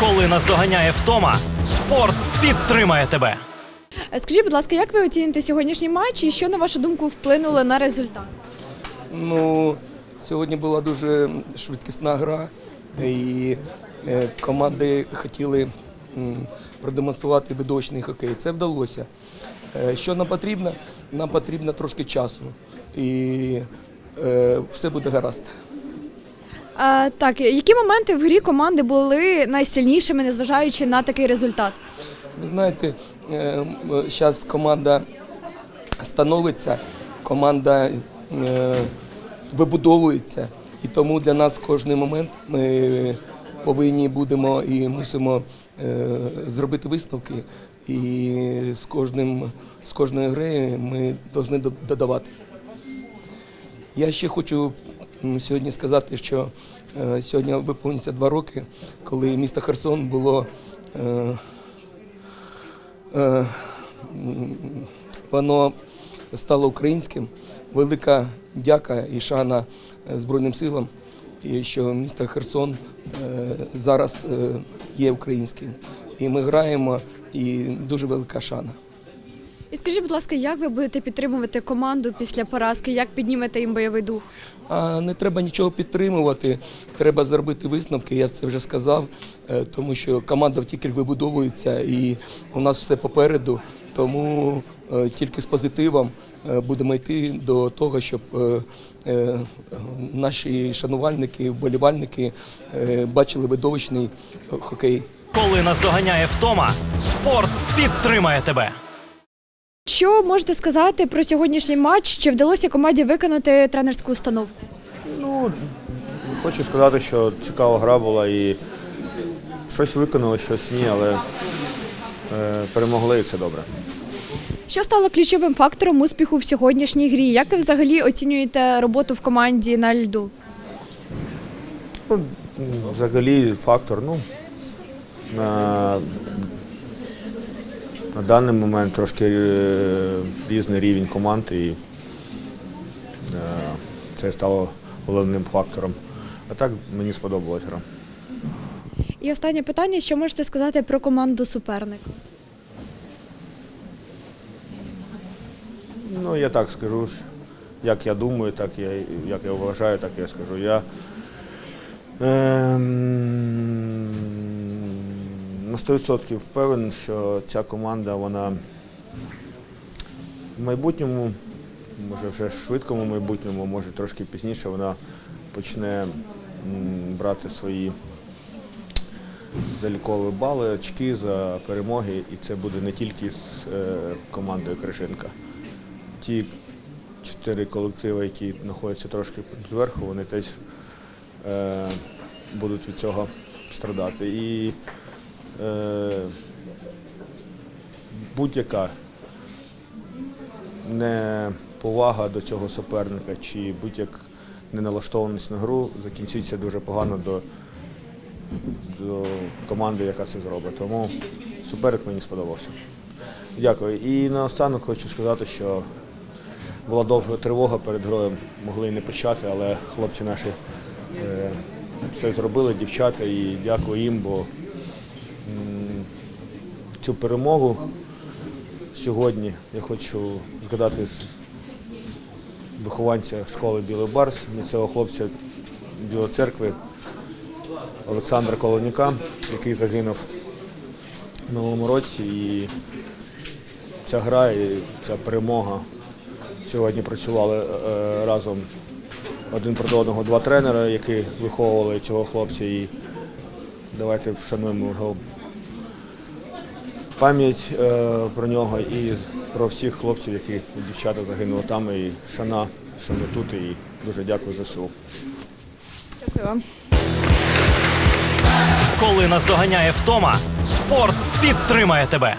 Коли наздоганяє втома, спорт підтримає тебе. Скажіть, будь ласка, як ви оціните сьогоднішній матч і що на вашу думку вплинуло на результат? Ну, сьогодні була дуже швидкісна гра, і е, команди хотіли продемонструвати видовищний хокей. Це вдалося. Е, Що нам потрібно? Нам потрібно трошки часу. І е, все буде гаразд. А, так, які моменти в грі команди були найсильнішими, незважаючи на такий результат? Ви знаєте, зараз команда становиться, команда е, вибудовується, і тому для нас кожний момент ми повинні будемо і мусимо е, зробити висновки. І з кожним з кожної гри ми повинні до- додавати. Я ще хочу сьогодні сказати, що е, сьогодні виповнюється два роки, коли місто Херсон було. е, е, воно стало українським. Велика дяка і шана Збройним силам, і що місто Херсон зараз є українським. І ми граємо, і дуже велика шана. І скажіть, будь ласка, як ви будете підтримувати команду після поразки? Як піднімете їм бойовий дух? А не треба нічого підтримувати, треба зробити висновки, я це вже сказав, е, тому що команда тільки вибудовується і у нас все попереду. Тому е, тільки з позитивом е, будемо йти до того, щоб наші шанувальники, вболівальники бачили видовищний хокей. Коли наздоганяє втома, спорт підтримає тебе. Що можете сказати про сьогоднішній матч? Чи вдалося команді виконати тренерську установку? Ну, хочу сказати, що цікава гра була і щось виконали, щось ні, але е, перемогли і це добре. Що стало ключовим фактором успіху в сьогоднішній грі? Як ви взагалі оцінюєте роботу в команді на льду? Ну, взагалі фактор, ну, на, даний момент трошки е, різний рівень команд і е, це стало головним фактором. А так мені сподобалась гра. І останнє питання: що можете сказати про команду суперника? Ну, я так скажу, як я думаю, так я, як я вважаю, так я скажу. Я на 100% впевнений, що ця команда, вона в майбутньому, може вже швидкому майбутньому, може трошки пізніше, вона почне брати свої залікові бали, очки за перемоги, і це буде не тільки з е, командою Кришинка ті чотири колективи, які знаходяться трошки зверху, вони теж е, будуть від цього страдати. І будь-яка неповага до цього суперника чи будь-як неналаштованість на гру закінчиться дуже погано до, до команди, яка це зробить. Тому суперник мені сподобався. Дякую. І наостанок хочу сказати, що була довга тривога перед грою, могли і не почати, але хлопці наші е, все зробили, дівчата, і дякую їм, бо цю перемогу сьогодні я хочу згадати вихованця школи Білий Барс, цього хлопця Білої церкви Олександра Колоніка, який загинув в минулому році. І ця гра і ця перемога. Сьогодні працювали е, разом один проти одного два тренера, які виховували цього хлопця. І давайте вшануємо його пам'ять е, про нього і про всіх хлопців, які дівчата загинули там. І шана, що ми тут, і дуже дякую ЗСУ. Дякую вам. Коли наздоганяє втома, спорт підтримає тебе.